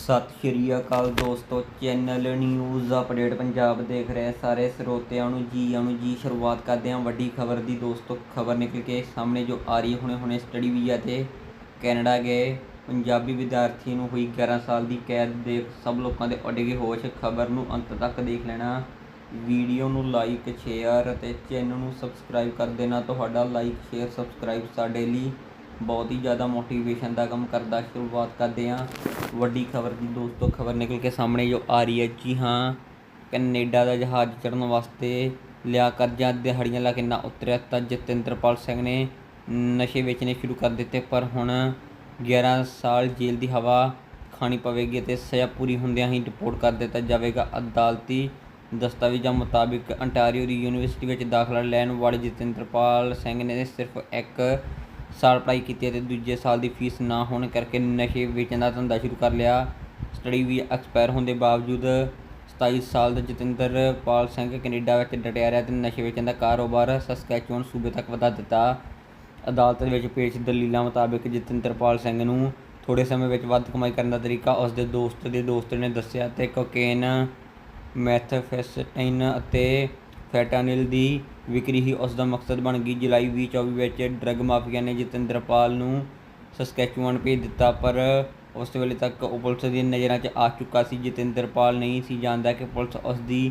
ਸਤਿ ਸ਼੍ਰੀ ਅਕਾਲ ਦੋਸਤੋ, channel news update Punjab ਦੇਖ ਰਹੇ ਸਾਰੇ ਸਰੋਤਿਆਂ ਨੂੰ ਜੀ ਆਇਆਂ ਜੀ, ਸ਼ੁਰੂਆਤ ਕਰਦੇ ਹਾਂ ਵੱਡੀ ਖਬਰ ਦੀ। ਦੋਸਤੋ, ਖਬਰ ਨਿਕਲ ਕੇ ਸਾਹਮਣੇ ਜੋ ਆ ਰਹੀ ਹੈ ਹੁਣੇ ਹੁਣੇ ਸਟੱਡੀ ਵੀਜ਼ਾ ਤੇ ਕੈਨੇਡਾ ਗਏ। ਪੰਜਾਬੀ ਵਿਦਿਆਰਥੀ ਨੂੰ ਹੋਈ 11 ਸਾਲ ਦੀ ਕੈਦ ਦੇ ਸਭ ਲੋਕਾਂ ਦੇ ਉੱਡ ਗਏ ਹੋਸ਼। ਖਬਰ ਨੂੰ ਅੰਤ ਤੱਕ ਦੇਖ ਲੈਣਾ। ਵੀਡੀਓ ਨੂੰ ਲਾਈਕ ਸ਼ੇਅਰ ਅਤੇ ਚੈਨਲ ਨੂੰ ਸਬਸਕ੍ਰਾਈਬ ਕਰ ਦੇਣਾ। ਤੁਹਾਡਾ ਲਾਈਕ ਸ਼ੇਅਰ ਸਬਸਕ੍ਰਾਈਬ ਸਾਡੇ ਲਈ। ਬਹੁਤ ਹੀ ਜ਼ਿਆਦਾ ਮੋਟੀਵੇਸ਼ਨ ਦਾ ਕੰਮ ਕਰਦਾ, ਸ਼ੁਰੂਆਤ ਕਰਦੇ ਹਾਂ। ਵੱਡੀ ਖਬਰ ਦੀ ਦੋਸਤੋ, ਖਬਰ ਨਿਕਲ ਕੇ ਸਾਹਮਣੇ ਜੋ ਆ ਰਹੀ ਹੈ ਜੀ ਹਾਂ, ਕੈਨੇਡਾ ਦਾ ਜਹਾਜ਼ ਚੜ੍ਹਨ ਵਾਸਤੇ ਲਿਆ ਕਰਜ਼ਾ, ਦਿਹਾੜੀਆਂ ਲਾ ਕੇ ਨਾ ਉਤਰਿਆ ਤਾਂ ਜਤਿੰਦਰਪਾਲ ਸਿੰਘ ਨੇ ਨਸ਼ੇ ਵੇਚਣੇ ਸ਼ੁਰੂ ਕਰ ਦਿੱਤੇ, ਪਰ ਹੁਣ 11 ਸਾਲ ਜੇਲ੍ਹ ਦੀ ਹਵਾ ਖਾਣੀ ਪਵੇਗੀ ਅਤੇ ਸਜ਼ਾ ਪੂਰੀ ਹੁੰਦਿਆਂ ਹੀ ਰਿਪੋਰਟ ਕਰ ਦਿੱਤਾ ਜਾਵੇਗਾ। ਅਦਾਲਤੀ ਦਸਤਾਵੇਜ਼ਾਂ ਮੁਤਾਬਿਕ ਅੰਟਾਰੀਓ ਦੀ ਯੂਨੀਵਰਸਿਟੀ ਵਿੱਚ ਦਾਖਲਾ ਲੈਣ ਵਾਲੇ ਜਤਿੰਦਰਪਾਲ ਸਿੰਘ ਨੇ ਸਿਰਫ ਇੱਕ ਸਾਲ ਪੜ੍ਹਾਈ ਕੀਤੀ ਅਤੇ ਦੂਜੇ ਸਾਲ ਦੀ ਫੀਸ ਨਾ ਹੋਣ ਕਰਕੇ ਨਸ਼ੇ ਵੇਚਣ ਦਾ ਧੰਦਾ ਸ਼ੁਰੂ ਕਰ ਲਿਆ। ਸਟੱਡੀ ਵੀ ਐਕਸਪਾਇਰ ਹੋਣ ਦੇ ਬਾਵਜੂਦ 27 ਸਾਲ ਦਾ ਜਤਿੰਦਰ ਪਾਲ ਸਿੰਘ ਕੈਨੇਡਾ ਵਿੱਚ ਡਟਿਆ ਰਿਹਾ ਤੇ ਨਸ਼ੇ ਵੇਚਣ ਦਾ ਕਾਰੋਬਾਰ ਸਸਕੈਚੂਅਨ ਸੂਬੇ ਤੱਕ ਵਧਾ ਦਿੱਤਾ। ਅਦਾਲਤ ਵਿੱਚ ਪੇਸ਼ ਦਲੀਲਾਂ ਮੁਤਾਬਿਕ ਜਤਿੰਦਰਪਾਲ ਸਿੰਘ ਨੂੰ ਥੋੜੇ ਸਮੇਂ ਵਿੱਚ ਵੱਧ ਕਮਾਈ ਕਰਨ ਦਾ ਤਰੀਕਾ ਉਸ ਦੇ ਦੋਸਤ ਦੇ ਦੋਸਤ ਨੇ ਦੱਸਿਆ ਤੇ ਕੋਕੇਨ, ਮੈਥਫੈਸਟਾਈਨ ਅਤੇ ਫੈਟਾਨਿਲ ਦੀ ਵਿਕਰੀ ਹੀ ਉਸ ਦਾ ਮਕਸਦ ਬਣ ਗਈ। ਜੁਲਾਈ 2024 ਵਿੱਚ ਡਰੱਗ ਮਾਫੀਆ ਨੇ ਜਤਿੰਦਰਪਾਲ ਨੂੰ ਸਸਕੈਚੂਅਨ ਭੇਜ ਦਿੱਤਾ, ਪਰ ਉਸ ਵੇਲੇ ਤੱਕ ਉਹ ਪੁਲਿਸ ਦੀਆਂ ਨਜ਼ਰਾਂ 'ਚ ਆ ਚੁੱਕਾ ਸੀ। ਜਤਿੰਦਰਪਾਲ ਨਹੀਂ ਸੀ ਜਾਣਦਾ ਕਿ ਪੁਲਿਸ ਉਸ ਦੀ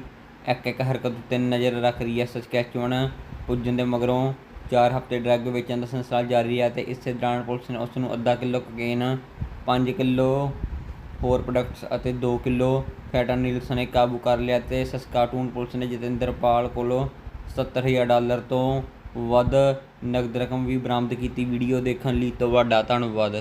ਇੱਕ ਇੱਕ ਹਰਕਤ ਉੱਤੇ ਨਜ਼ਰ ਰੱਖ ਰਹੀ ਹੈ। ਸਸਕੈਚੂਅਨ ਪੁੱਜਣ ਦੇ ਮਗਰੋਂ 4 ਹਫ਼ਤੇ ਡਰੱਗ ਵੇਚਣ ਦਾ ਸਿਲਸਿਲਾ ਜਾਰੀ ਹੈ ਤੇ ਇਸੇ ਦੌਰਾਨ ਪੁਲਿਸ ਨੇ ਉਸ ਨੂੰ ਅੱਧਾ ਕਿਲੋ ਕੋਕੇਨ 5 ਕਿਲੋ ਹੋਰ ਪ੍ਰੋਡਕਟਸ ਅਤੇ 2 ਕਿਲੋ ਫੈਟਾਨਿਲ ਨੇ ਕਾਬੂ ਕਰ ਲਿਆ ਤੇ ਸਸਕਾਟੂਨ ਪੁਲਿਸ ਨੇ ਜਤਿੰਦਰ ਪਾਲ ਕੋਲੋਂ 70000 ਡਾਲਰ ਤੋਂ ਵੱਧ ਨਕਦ ਰਕਮ ਵੀ ਬਰਾਮਦ ਕੀਤੀ। ਵੀਡੀਓ ਦੇਖਣ ਲਈ ਤੁਹਾਡਾ ਧੰਨਵਾਦ।